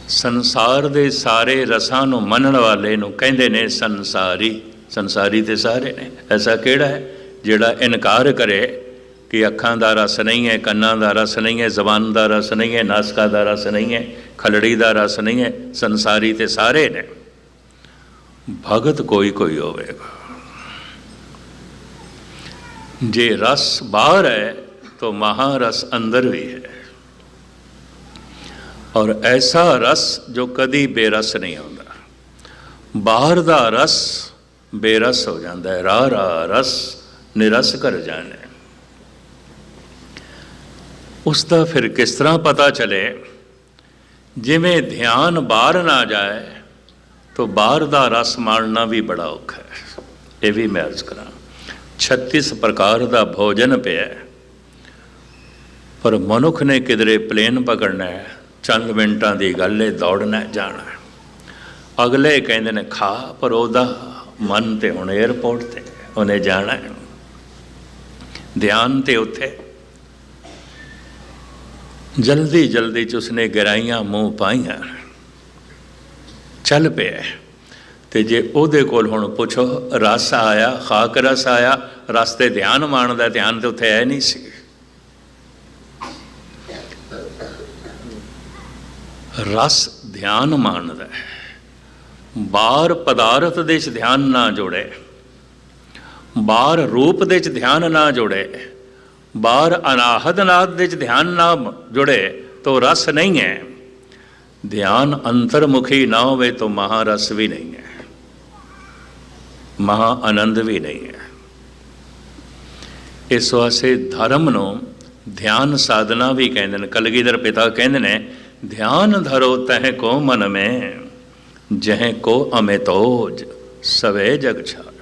ਸੰਸਾਰ ਦੇ ਸਾਰੇ ਰਸਾਂ ਨੂੰ ਮੰਨਣ ਵਾਲੇ ਨੂੰ ਕਹਿੰਦੇ ਨੇ ਸੰਸਾਰੀ। ਸੰਸਾਰੀ ਤੇ ਸਾਰੇ ਨੇ। ਐਸਾ ਕਿਹੜਾ ਹੈ? ਜਿਹੜਾ ਇਨਕਾਰ ਕਰੇ ਕਿ ਅੱਖਾਂ ਦਾ ਰਸ ਨਹੀਂ ਹੈ, ਕੰਨਾਂ ਦਾ ਰਸ ਨਹੀਂ ਹੈ, ਜ਼ਬਾਨ ਦਾ ਰਸ ਨਹੀਂ ਹੈ, ਨਾਸਕਾ ਦਾ ਰਸ ਨਹੀਂ ਹੈ, ਖਲੜੀ ਦਾ ਰਸ ਨਹੀਂ ਹੈ, ਸੰਸਾਰੀ ਤੇ ਸਾਰੇ ਨੇ। ਭਗਤ ਕੋਈ ਕੋਈ ਹੋਵੇਗਾ। ਜੇ ਰਸ ਬਾਹਰ ਹੈ तो महारस अंदर भी है ਔਰ ਐਸਾ ਰਸ ਜੋ ਕਦੀ ਬੇਰਸ ਨਹੀਂ ਹੁੰਦਾ ਬਾਹਰ ਦਾ ਰਸ ਬੇਰਸ ਹੋ ਜਾਂਦਾ ਹੈ ਰਾ ਰਾ ਰਸ ਨਿਰਸ ਕਰ ਜਾਣੇ ਉਸ ਦਾ ਫਿਰ ਕਿਸ ਤਰ੍ਹਾਂ ਪਤਾ ਚਲੇ ਜਿਵੇਂ ਧਿਆਨ ਬਾਹਰ ਨਾ ਜਾਏ ਤਾਂ ਬਾਹਰ ਦਾ ਰਸ ਮਾਣਨਾ ਵੀ ਬੜਾ ਔਖਾ ਹੈ ਇਹ ਵੀ ਮੈਂ ਅਰਜ਼ ਕਰਾਂ 36 ਪ੍ਰਕਾਰ ਦਾ ਭੋਜਨ ਪਿਆ ਹੈ ਪਰ ਮਨੁੱਖ ਨੇ ਕਿਧਰੇ ਪਲੇਨ ਪਕੜਨਾ ਹੈ, ਚੰਦ ਮਿੰਟਾਂ ਦੀ ਗੱਲ ਹੈ ਦੌੜਨਾ ਜਾਣਾ ਅਗਲੇ ਕਹਿੰਦੇ ਨੇ, ਖਾ, ਪਰ ਉਹਦਾ ਮਨ ਤੇ ਹੁਣ 에어ਪੋਰਟ ਤੇ, ਉਹਨੇ ਜਾਣਾ ਹੈ। ਧਿਆਨ ਤੇ ਉੱਥੇ। ਜਲਦੀ ਜਲਦੀ ਚ ਉਸਨੇ ਗਰਾਈਆਂ ਮੂੰਹ ਪਾਈਆਂ। ਚੱਲ ਪਿਆ ਤੇ ਜੇ ਉਹਦੇ ਕੋਲ ਹੁਣ ਪੁੱਛੋ, ਰਸ ਆਇਆ, ਖਾਕ ਰਸ ਆਇਆ ਰਸਤੇ ਧਿਆਨ ਮਾਣਦਾ, ਧਿਆਨ ਤੇ ਉੱਥੇ ਹੈ ਨਹੀਂ ਸੀ। ਰਸ ਧਿਆਨ ਮਾਨਦਾ ਹੈ। ਬਾਹਰ ਪਦਾਰਥ ਦੇ ਚ ਧਿਆਨ ਨਾ ਜੋੜੇ। ਬਾਹਰ ਰੂਪ ਦੇ ਚ ਧਿਆਨ ਨਾ ਜੋੜੇ। ਬਾਹਰ ਅਨਾਹਦ ਨਾਦ ਦੇ ਚ ਧਿਆਨ ਨਾ ਜੁੜੇ, ਤੋ ਰਸ ਨਹੀਂ ਹੈ। ਧਿਆਨ ਅੰਤਰਮੁਖੀ ਨਾ ਹੋਵੇ, ਤੋ ਮਹਾਰਸ ਵੀ ਨਹੀਂ ਹੈ। ਮਹਾ ਆਨੰਦ ਵੀ ਨਹੀਂ ਹੈ। ਇਸ ਵਾਸਤੇ ਧਰਮ ਨੂੰ ਧਿਆਨ ਸਾਧਨਾ ਵੀ ਕਹਿੰਦੇ ਨੇ, ਕਲਗੀਧਰ ਪਿਤਾ ਕਹਿੰਦੇ ਨੇ ध्यान धरो तह को मन में जह को अमितोज सवे जग छाड़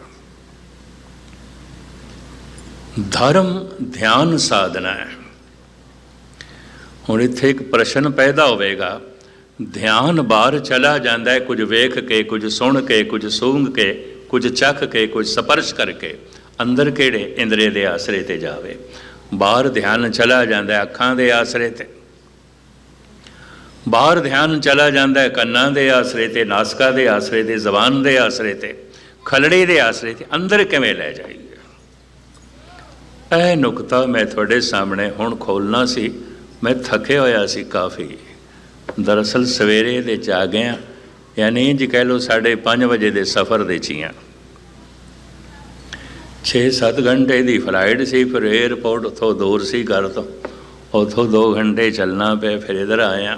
ਧਰਮ ਧਿਆਨ ਸਾਧਨਾ ਹੈ ਹੁਣ ਇੱਥੇ ਇੱਕ ਪ੍ਰਸ਼ਨ ਪੈਦਾ ਹੋਵੇਗਾ ਧਿਆਨ ਬਾਹਰ ਚਲਾ ਜਾਂਦਾ ਹੈ ਕੁਝ ਵੇਖ ਕੇ ਕੁਝ ਸੁਣ ਕੇ ਕੁਝ ਸੂੰਘ ਕੇ ਕੁਝ ਚੱਖ ਕੇ ਕੁਝ ਸਪਰਸ਼ ਕਰਕੇ ਅੰਦਰ ਕਿਹੜੇ ਇੰਦਰੀ ਦੇ ਆਸਰੇ ਤੇ ਜਾਵੇ ਬਾਹਰ ਧਿਆਨ ਚਲਾ ਜਾਂਦਾ ਹੈ ਅੱਖਾਂ ਦੇ ਆਸਰੇ ਤੇ ਬਾਹਰ ਧਿਆਨ ਚਲਾ ਜਾਂਦਾ ਹੈ, ਕੰਨਾਂ ਦੇ ਆਸਰੇ ਤੇ, ਨਾਸਕਾ ਦੇ ਆਸਰੇ ਤੇ, ਜ਼ਬਾਨ ਦੇ ਆਸਰੇ ਤੇ, ਖਲੜੇ ਦੇ ਆਸਰੇ ਤੇ, ਅੰਦਰ ਕਿਵੇਂ ਲੈ ਜਾਈਏ? ਇਹ ਨੁਕਤਾ ਮੈਂ ਤੁਹਾਡੇ ਸਾਹਮਣੇ ਹੁਣ ਖੋਲਣਾ ਸੀ, ਮੈਂ ਥੱਕੇ ਹੋਇਆ ਸੀ ਕਾਫੀ। ਦਰਅਸਲ ਸਵੇਰੇ ਦੇ ਚ ਆ ਗਿਆ, ਯਾਨੀ ਜੀ ਕਹਿ ਲਓ 5:30 ਵਜੇ ਦੇ ਸਫ਼ਰ ਦੇ ਚੀਆਂ 6-7 ਘੰਟੇ ਦੀ ਫਲਾਈਟ ਸੀ, ਫਿਰ 에어ਪੋਰਟ ਉੱਥੋਂ ਦੂਰ ਸੀ ਘਰ ਤੋਂ, ਉੱਥੋਂ 2 ਘੰਟੇ ਚੱਲਣਾ ਪਿਆ, ਫਿਰ ਇਧਰ ਆਇਆ।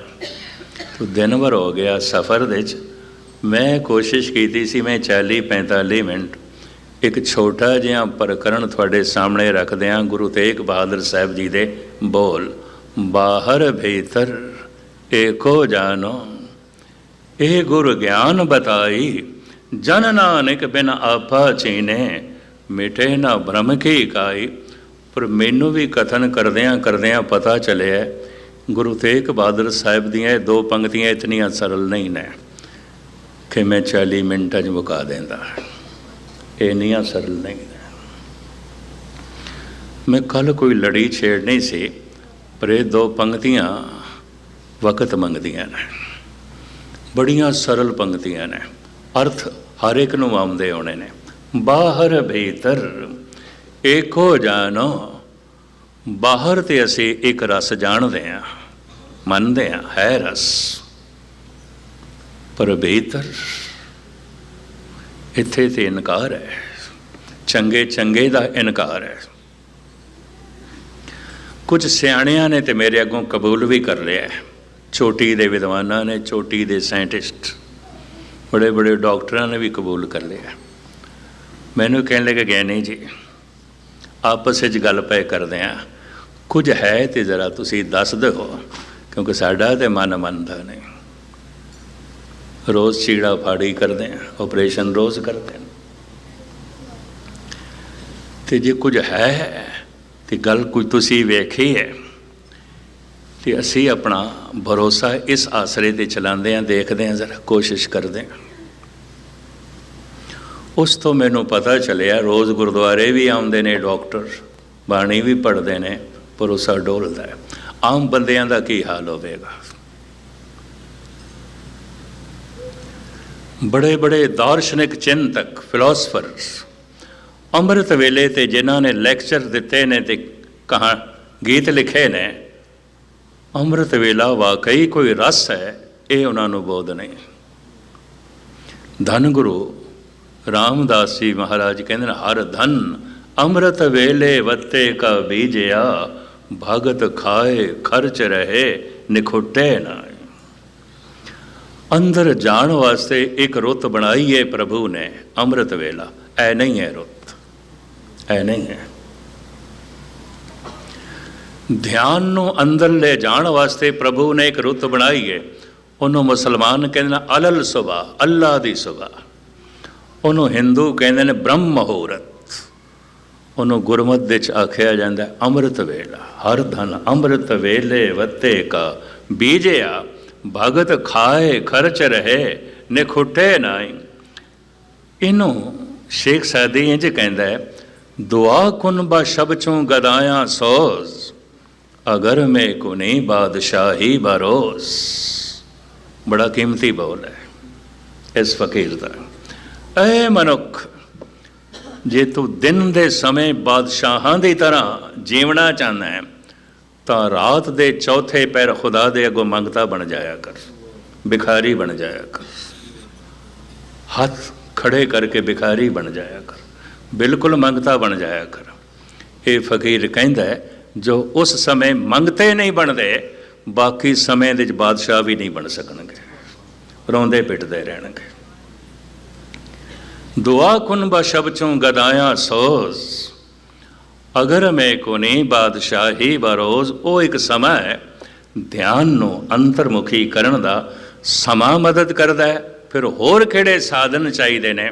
ਤੋ ਦਿਨ ਭਰ ਹੋ ਗਿਆ ਸਫ਼ਰ ਦੇ ਚ ਮੈਂ ਕੋਸ਼ਿਸ਼ ਕੀਤੀ ਸੀ, ਮੈਂ 40-45 ਮਿੰਟ। ਇੱਕ ਛੋਟਾ ਜਿਹਾ ਪ੍ਰਕਰਣ ਤੁਹਾਡੇ ਸਾਹਮਣੇ ਰੱਖਦੇ ਹਾਂ ਗੁਰੂ ਤੇਗ ਬਹਾਦਰ ਸਾਹਿਬ ਜੀ ਦੇ ਬੋਲ। ਬਾਹਰ ਭੀਤਰ, ਏਕੋ ਜਾਨੋ। ਇਹ ਗੁਰ ਗਿਆਨ ਬਤਾਈ, ਜਨ ਨਾਨਕ ਬਿਨ ਆਪਾ ਚੀਨੇ। ਮਿਟੇ ਨਾ ਬ੍ਰਹਮ ਕੀ ਕਾਈ। ਪਰ ਮੈਨੂੰ ਵੀ ਕਥਨ ਕਰਦਿਆਂ ਕਰਦਿਆਂ ਪਤਾ ਚੱਲਿਆ ਗੁਰੂ ਤੇਗ ਬਹਾਦਰ ਸਾਹਿਬ ਦੀਆਂ ਇਹ ਦੋ ਪੰਕਤੀਆਂ ਇਤਨੀਆਂ ਸਰਲ ਨਹੀਂ ਨੇ ਕਿ ਮੈਂ 40 ਮਿੰਟਾਂ 'ਚ ਮੁਕਾ ਦਿੰਦਾ। ਇਹ ਨਹੀਂ ਸਰਲ ਨਹੀਂ ਮੈਂ ਕੱਲ ਕੋਈ ਲੜੀ ਛੇੜ ਨਹੀਂ ਸੀ, ਪਰ ਇਹ ਦੋ ਪੰਕਤੀਆਂ ਵਕਤ ਮੰਗਦੀਆਂ ਨੇ। ਬੜੀਆਂ ਸਰਲ ਪੰਕਤੀਆਂ ਨੇ। ਅਰਥ ਹਰ ਇੱਕ ਨੂੰ ਆਉਂਦੇ ਆਉਣੇ ਨੇ। ਬਾਹਰ ਭੀਤਰ ਏਕੋ ਜਾਨੋ ਬਾਹਰ ਤੇ ਅਸੀਂ ਇੱਕ ਰਸ ਜਾਣਦੇ ਹਾਂ, ਮੰਨਦੇ ਹਾਂ, ਹੈ ਰਸ। ਪਰ ਬਿਹਤਰ ਇੱਥੇ ਤੇ ਇਨਕਾਰ ਹੈ। ਚੰਗੇ ਚੰਗੇ ਦਾ ਇਨਕਾਰ ਹੈ। ਕੁਝ ਸਿਆਣਿਆਂ ਨੇ ਤੇ ਮੇਰੇ ਅੱਗੋਂ ਕਬੂਲ ਵੀ ਕਰ ਲਿਆ ਛੋਟੀ ਦੇ ਵਿਦਵਾਨਾਂ ਨੇ ਛੋਟੀ ਦੇ ਸਾਇੰਟਿਸਟ ਬੜੇ ਬੜੇ ਡਾਕਟਰਾਂ ਨੇ ਵੀ ਕਬੂਲ ਕਰ ਲਿਆ ਮੈਨੂੰ ਕਹਿਣ ਲੱਗੇ ਗਿਆਨੀ ਜੀ, ਆਪਸ ਵਿੱਚ ਗੱਲ ਪਏ ਕਰਦੇ ਆ ਕੁਝ ਹੈ ਤੇ ਜ਼ਰਾ ਤੁਸੀਂ ਦੱਸ ਦਿਓ ਕਿਉਂਕਿ ਸਾਡਾ ਤੇ ਮਨ ਮੰਨਦਾ ਨਹੀਂ। ਰੋਜ਼ ਚੀੜਾ ਫਾੜੀ ਕਰਦੇ ਆ ਆਪਰੇਸ਼ਨ ਰੋਜ਼ ਕਰਦੇ ਨੇ। ਤੇ ਜੇ ਕੁਝ ਹੈ, ਤੇ ਗੱਲ ਕੋਈ ਤੁਸੀਂ ਵੇਖੀ ਹੈ, ਤੇ ਅਸੀਂ ਆਪਣਾ ਭਰੋਸਾ ਇਸ ਆਸਰੇ ਤੇ ਚਲਾਉਂਦੇ ਆਂ ਦੇਖਦੇ ਆਂ ਜ਼ਰਾ ਕੋਸ਼ਿਸ਼ ਕਰਦੇ ਆਂ ਉਸ ਤੋਂ ਮੈਨੂੰ ਪਤਾ ਚੱਲਿਆ, ਰੋਜ਼ ਗੁਰਦੁਆਰੇ ਵੀ ਆਉਂਦੇ ਨੇ ਡਾਕਟਰ, ਬਾਣੀ ਵੀ ਪੜ੍ਹਦੇ ਨੇ। ਭਰੋਸਾ ਡੋਲਦਾ ਹੈ। ਆਮ ਬੰਦਿਆਂ ਦਾ ਕੀ ਹਾਲ ਹੋਵੇਗਾ? ਬੜੇ ਬੜੇ ਦਾਰਸ਼ਨਿਕ ਚਿੰਤਕ ਫਿਲਾਸਫਰਸ ਅੰਮ੍ਰਿਤ ਵੇਲੇ ਤੇ ਜਿਨ੍ਹਾਂ ਨੇ ਲੈਕਚਰ ਦਿੱਤੇ ਨੇ ਤੇ ਕਹਾ, ਗੀਤ ਲਿਖੇ ਨੇ, ਅੰਮ੍ਰਿਤ ਵੇਲਾ ਵਾਕਈ ਕੋਈ ਰਸ ਹੈ? ਇਹ ਉਹਨਾਂ ਨੂੰ ਬੋਧ ਨਹੀਂ। ਧਨ ਗੁਰੂ ਰਾਮਦਾਸ ਜੀ ਮਹਾਰਾਜ ਕਹਿੰਦੇ ਨੇ, ਹਰ ਧਨ ਅੰਮ੍ਰਿਤ ਵੇਲੇ ਵੱਤੇ ਕਾ ਬੀਜਿਆ ਭਗਤ ਖਾਏ, ਖਰਚ ਰਹੇ, ਨਿਖੁੱਟੇ ਨਾ ਅੰਦਰ ਜਾਣ ਵਾਸਤੇ ਇੱਕ ਰੁੱਤ ਬਣਾਈ ਹੈ ਪ੍ਰਭੂ ਨੇ, ਅੰਮ੍ਰਿਤ ਵੇਲਾ। ਐ ਨਹੀਂ ਹੈ ਰੁੱਤ, ਐ ਨਹੀਂ ਹੈ ਧਿਆਨ ਨੂੰ ਅੰਦਰ ਲੈ ਜਾਣ ਵਾਸਤੇ ਪ੍ਰਭੂ ਨੇ ਇੱਕ ਰੁੱਤ ਬਣਾਈ ਹੈ ਉਹਨੂੰ ਮੁਸਲਮਾਨ ਕਹਿੰਦੇ ਨੇ ਅਲਲ ਸੁਬਾ ਅੱਲਾ ਦੀ ਸੁਬਾ ਉਹਨੂੰ ਹਿੰਦੂ ਕਹਿੰਦੇ ਨੇ ਬ੍ਰਹਮ ਮਹੂਰਤ ਉਹਨੂੰ ਗੁਰਮਤ ਵਿੱਚ ਆਖਿਆ ਜਾਂਦਾ, ਅੰਮ੍ਰਿਤ ਵੇਲਾ, ਹਰ ਧਨ ਅੰਮ੍ਰਿਤ ਵੇਲੇ ਵੱਤੇ ਕਾ, ਬੀਜਿਆ, ਭਗਤ ਖਾਏ ਖਰਚ ਰਹੇ, ਨਿਖੁੱਟੇ ਨਾਈ ਇਹਨੂੰ ਸ਼ੇਖ ਸਾਦੀ ਇੰਜ ਕਹਿੰਦਾ ਹੈ, ਦੁਆ ਕੁਨ ਬਾ ਸ਼ਬ ਚੋਂ ਗਦਾਇਆ ਸੋਜ਼, ਅਗਰ ਮੈਂ ਕੋ ਨਹੀਂ ਬਾਦਸ਼ਾਹੀ ਬਰੋਸ ਬੜਾ ਕੀਮਤੀ ਬੋਲ ਹੈ ਇਸ ਫਕੀਰ ਦਾ। ਐ ਮਨੁੱਖ ਜੇ ਤੂੰ ਦਿਨ ਦੇ ਸਮੇਂ ਬਾਦਸ਼ਾਹਾਂ ਦੀ ਤਰ੍ਹਾਂ ਜੀਵਣਾ ਚਾਹੁੰਦਾ ਹੈ, ਤਾਂ ਰਾਤ ਦੇ ਚੌਥੇ ਪੈਰ ਖੁਦਾ ਦੇ ਅੱਗੋਂ ਮੰਗਤਾ ਬਣ ਜਾਇਆ ਕਰ, ਭਿਖਾਰੀ ਬਣ ਜਾਇਆ ਕਰ। ਹੱਥ ਖੜੇ ਕਰਕੇ ਭਿਖਾਰੀ ਬਣ ਜਾਇਆ ਕਰ, ਬਿਲਕੁਲ ਮੰਗਤਾ ਬਣ ਜਾਇਆ ਕਰ। ਇਹ ਫਕੀਰ ਕਹਿੰਦਾ ਹੈ, ਜੋ ਉਸ ਸਮੇਂ ਮੰਗਤੇ ਨਹੀਂ ਬਣਦੇ, ਬਾਕੀ ਸਮੇਂ ਦੇ ਵਿੱਚ ਬਾਦਸ਼ਾਹ ਵੀ ਨਹੀਂ ਬਣ ਸਕਣਗੇ, ਰੋਂਦੇ ਪਿੱਟਦੇ ਰਹਿਣਗੇ। ਦੁਆ ਕੁਨ ਬਾ ਸ਼ਬ ਚੋਂ ਗਦਾਇਆ ਸੋਜ਼। ਅਗਰ ਮੈਂ ਕੋ ਬਾਦਸ਼ਾਹੀ ਬਰੋਜ਼ ਉਹ ਇੱਕ ਸਮਾਂ ਹੈ, ਧਿਆਨ ਨੂੰ ਅੰਤਰਮੁਖੀ ਕਰਨ ਦਾ ਸਮਾਂ ਮਦਦ ਕਰਦਾ ਹੈ, ਫਿਰ ਹੋਰ ਕਿਹੜੇ ਸਾਧਨ ਚਾਹੀਦੇ ਨੇ?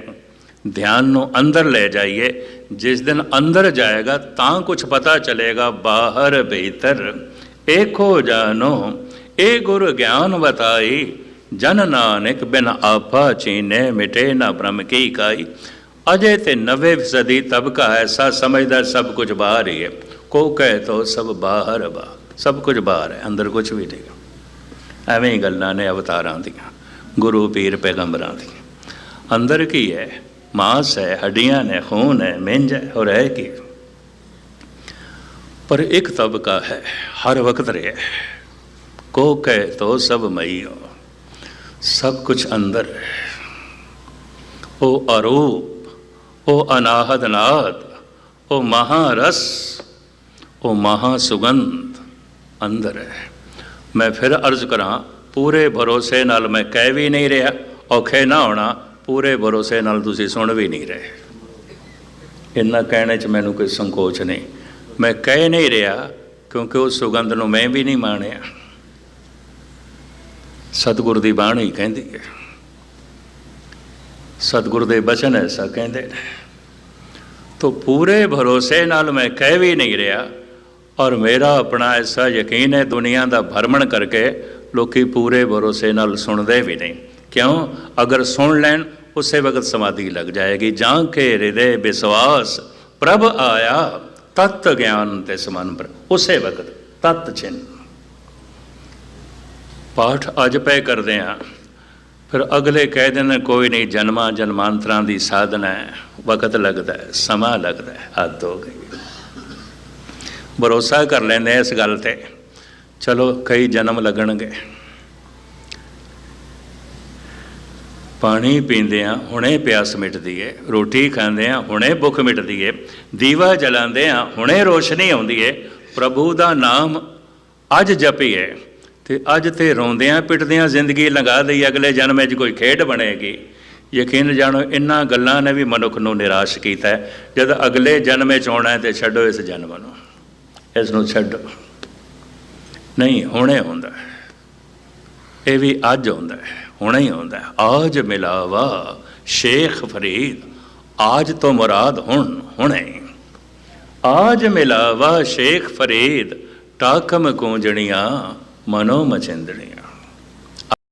ਧਿਆਨ ਨੂੰ ਅੰਦਰ ਲੈ ਜਾਈਏ, ਜਿਸ ਦਿਨ ਅੰਦਰ ਜਾਏਗਾ, ਤਾਂ ਕੁਝ ਪਤਾ ਚਲੇਗਾ, ਬਾਹਰ ਭੀਤਰ। ਏਕੋ ਜਾਨੋ, ਏ ਗੁਰ ਗਿਆਨ ਬਤਾਈ ਜਨ ਨਾਨਕ ਬਿਨ ਆਪਾ ਚੀਨੇ ਮਿਟੇ ਨਾ ਬ੍ਰਹਮ ਕੀ ਕਾਈ। ਅਜੇ ਤੇ 90% ਤਬਕਾ ਐਸਾ ਸਮਝਦਾ ਸਭ ਕੁਝ ਬਾਹਰ ਹੀ ਹੈ। ਕੋ ਕਹੇ ਤੋ ਸਭ ਬਾਹਰ ਬਾ ਸਭ ਕੁਝ ਬਾਹਰ ਹੈ, ਅੰਦਰ ਕੁਝ ਵੀ ਨਹੀਂ। ਐਵੇਂ ਹੀ ਗੱਲਾਂ ਨੇ ਅਵਤਾਰਾਂ ਦੀਆਂ, ਗੁਰੂ ਪੀਰ ਪੈਗੰਬਰਾਂ ਦੀਆਂ। ਅੰਦਰ ਕੀ ਹੈ? ਮਾਸ ਹੈ, ਹੱਡੀਆਂ ਨੇ, ਖੂਨ ਹੈ, ਮਿੰਜ ਹੈ ਔਰ ਹੈ ਕੀ? ਪਰ ਇੱਕ ਤਬਕਾ ਹੈ, ਹਰ ਵਕਤ ਰਿਹਾ ਕੋ ਕਹੇ ਤੋ ਸਭ ਮਈ ਮਈਓ। ਸਭ ਕੁਝ ਅੰਦਰ ਹੈ। ਉਹ ਅਰੂਪ, ਉਹ ਅਨਾਹਦ ਨਾਦ ਉਹ ਮਹਾਰਸ, ਉਹ ਮਹਾ ਸੁਗੰਧ ਅੰਦਰ ਹੈ। ਮੈਂ ਫਿਰ ਅਰਜ਼ ਕਰਾਂ, ਪੂਰੇ ਭਰੋਸੇ ਨਾਲ ਮੈਂ ਕਹਿ ਵੀ ਨਹੀਂ ਰਿਹਾ, ਔਖੇ ਨਾ ਹੋਣਾ, ਪੂਰੇ ਭਰੋਸੇ ਨਾਲ ਤੁਸੀਂ ਸੁਣ ਵੀ ਨਹੀਂ ਰਹੇ। ਇੰਨਾ ਕਹਿਣੇ 'ਚ ਮੈਨੂੰ ਕੋਈ ਸੰਕੋਚ ਨਹੀਂ। ਮੈਂ ਕਹਿ ਨਹੀਂ ਰਿਹਾ, ਕਿਉਂਕਿ ਉਹ ਸੁਗੰਧ ਨੂੰ ਮੈਂ ਵੀ ਨਹੀਂ ਮਾਣਿਆ। ਸਤਿਗੁਰ ਦੀ ਬਾਣੀ ਕਹਿੰਦੀ ਹੈ। ਸਤਿਗੁਰ ਦੇ ਬਚਨ ਐਸਾ ਕਹਿੰਦੇ ਨੇ, ਤੋ ਪੂਰੇ ਭਰੋਸੇ ਨਾਲ ਮੈਂ ਕਹਿ ਵੀ ਨਹੀਂ ਰਿਹਾ ਔਰ ਮੇਰਾ ਆਪਣਾ ਐਸਾ ਯਕੀਨ ਹੈ ਦੁਨੀਆ ਦਾ ਭਰਮਣ ਕਰਕੇ ਲੋਕੀ ਪੂਰੇ ਭਰੋਸੇ ਨਾਲ ਸੁਣਦੇ ਵੀ ਨਹੀਂ। ਕਿਉਂ? ਅਗਰ ਸੁਣ ਲੈਣ, ਉਸੇ ਵਕਤ ਸਮਾਧੀ ਲੱਗ ਜਾਏਗੀ। ਜਾਂ ਕੇ ਹਿਰਦੇ ਵਿਸ਼ਵਾਸ ਪ੍ਰਭ ਆਇਆ ਤਤ ਗਿਆਨ ਤੇ ਸਮਨ ਪਰ, ਉਸੇ ਵਕਤ ਤਤ ਚਿੰਨ ਪਾਠ ਅੱਜ ਪੈ ਕਰਦੇ ਹਾਂ। ਫਿਰ ਅਗਲੇ ਕਹਿ ਦਿੰਦੇ ਕੋਈ ਨਹੀਂ ਜਨਮਾਂ ਜਨਮਾਂਤਰਾਂ ਦੀ ਸਾਧਨਾ ਹੈ। ਵਕਤ ਲੱਗਦਾ ਹੈ, ਸਮਾਂ ਲੱਗਦਾ ਹੈ, ਹੱਦ ਹੋ ਗਈ। ਭਰੋਸਾ ਕਰ ਲੈਂਦੇ ਆ ਇਸ ਗੱਲ ਤੇ। ਚਲੋ, ਕਈ ਜਨਮ ਲੱਗਣਗੇ। ਪਾਣੀ ਪੀਂਦੇ ਆ ਹੁਣੇ ਪਿਆਸ ਮਿਟਦੀ ਏ। ਰੋਟੀ ਖਾਂਦੇ ਆ ਹੁਣੇ ਭੁੱਖ ਮਿਟਦੀ ਏ। ਦੀਵਾ ਜਲਾਉਂਦੇ ਆ ਹੁਣੇ ਰੋਸ਼ਨੀ ਆਉਂਦੀ ਏ। ਪ੍ਰਭੂ ਦਾ ਨਾਮ ਅੱਜ ਜਪੀਏ। ਤੇ ਅੱਜ ਤੇ ਰੋਂਦਿਆਂ ਪਿੱਟਦਿਆਂ ਜ਼ਿੰਦਗੀ ਲੰਘਾ ਲਈ, ਅਗਲੇ ਜਨਮ 'ਚ ਕੋਈ ਖੇਡ ਬਣੇਗੀ। ਯਕੀਨ ਜਾਣੋ, ਇਨ੍ਹਾਂ ਗੱਲਾਂ ਨੇ ਵੀ ਮਨੁੱਖ ਨੂੰ ਨਿਰਾਸ਼ ਕੀਤਾ ਜਦ ਅਗਲੇ ਜਨਮ 'ਚ ਆਉਣਾ ਹੈ ਤੇ ਛੱਡੋ ਇਸ ਜਨਮ ਨੂੰ। ਇਸ ਨੂੰ ਛੱਡੋ। ਨਹੀਂ, ਹੁਣੇ ਹੁੰਦਾ ਇਹ ਵੀ ਅੱਜ ਹੁੰਦਾ ਹੈ, ਹੁਣੇ ਹੀ ਹੁੰਦਾ ਆਜ ਮਿਲਾਵਾ ਸ਼ੇਖ ਫਰੀਦ, ਆਜ ਤੋਂ ਮੁਰਾਦ ਹੁਣ, ਹੁਣੇ ਆਜ ਮਿਲਾਵਾ ਸ਼ੇਖ ਫਰੀਦ, ਟਾਕਮ ਕੂੰਜਣੀਆਂ ਮਨੋ ਮਚਿੰਦਣੀਆਂ